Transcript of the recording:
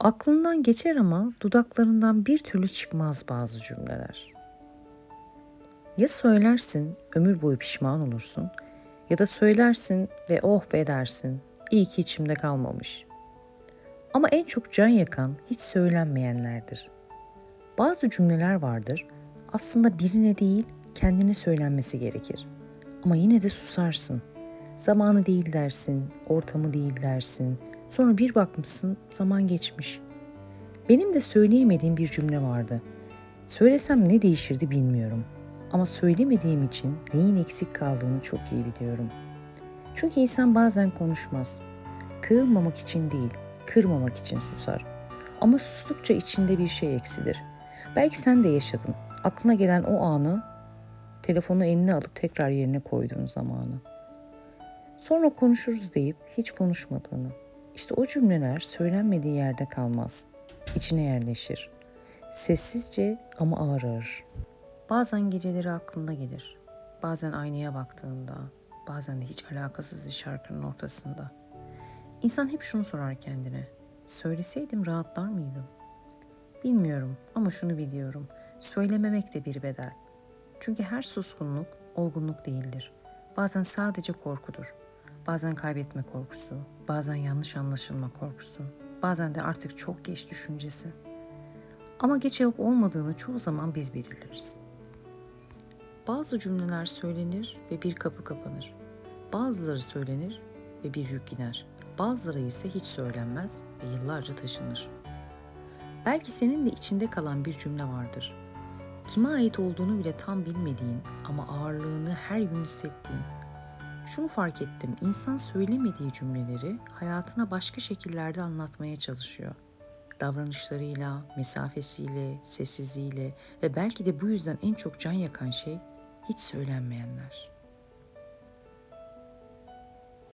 Aklından geçer ama dudaklarından bir türlü çıkmaz bazı cümleler. Ya söylersin, ömür boyu pişman olursun ya da söylersin ve oh be dersin, iyi ki içimde kalmamış. Ama en çok can yakan hiç söylenmeyenlerdir. Bazı cümleler vardır, aslında birine değil kendine söylenmesi gerekir. Ama yine de susarsın. Zamanı değil dersin, ortamı değil dersin. Sonra bir bakmışsın zaman geçmiş. Benim de söyleyemediğim bir cümle vardı. Söylesem ne değişirdi bilmiyorum. Ama söylemediğim için neyin eksik kaldığını çok iyi biliyorum. Çünkü insan bazen konuşmaz. Kırılmamak için değil, kırmamak için susar. Ama sustukça içinde bir şey eksilir. Belki sen de yaşadın. Aklına gelen o anı telefonu eline alıp tekrar yerine koyduğun zamanı. Sonra konuşuruz deyip hiç konuşmadığını. İşte o cümleler söylenmediği yerde kalmaz. İçine yerleşir. Sessizce ama ağır ağır. Bazen geceleri aklında gelir. Bazen aynaya baktığında, bazen de hiç alakasız bir şarkının ortasında. İnsan hep şunu sorar kendine. Söyleseydim rahatlar mıydım? Bilmiyorum ama şunu biliyorum. Söylememek de bir bedel. Çünkü her suskunluk olgunluk değildir. Bazen sadece korkudur. Bazen kaybetme korkusu, bazen yanlış anlaşılma korkusu, bazen de artık çok geç düşüncesi. Ama geç olup olmadığını çoğu zaman biz belirleriz. Bazı cümleler söylenir ve bir kapı kapanır. Bazıları söylenir ve bir yük iner. Bazıları ise hiç söylenmez ve yıllarca taşınır. Belki senin de içinde kalan bir cümle vardır. Kime ait olduğunu bile tam bilmediğin ama ağırlığını her gün hissettiğin. Şunu fark ettim, insan söylemediği cümleleri hayatına başka şekillerde anlatmaya çalışıyor. Davranışlarıyla, mesafesiyle, sessizliğiyle ve belki de bu yüzden en çok can yakan şey hiç söylenmeyenler.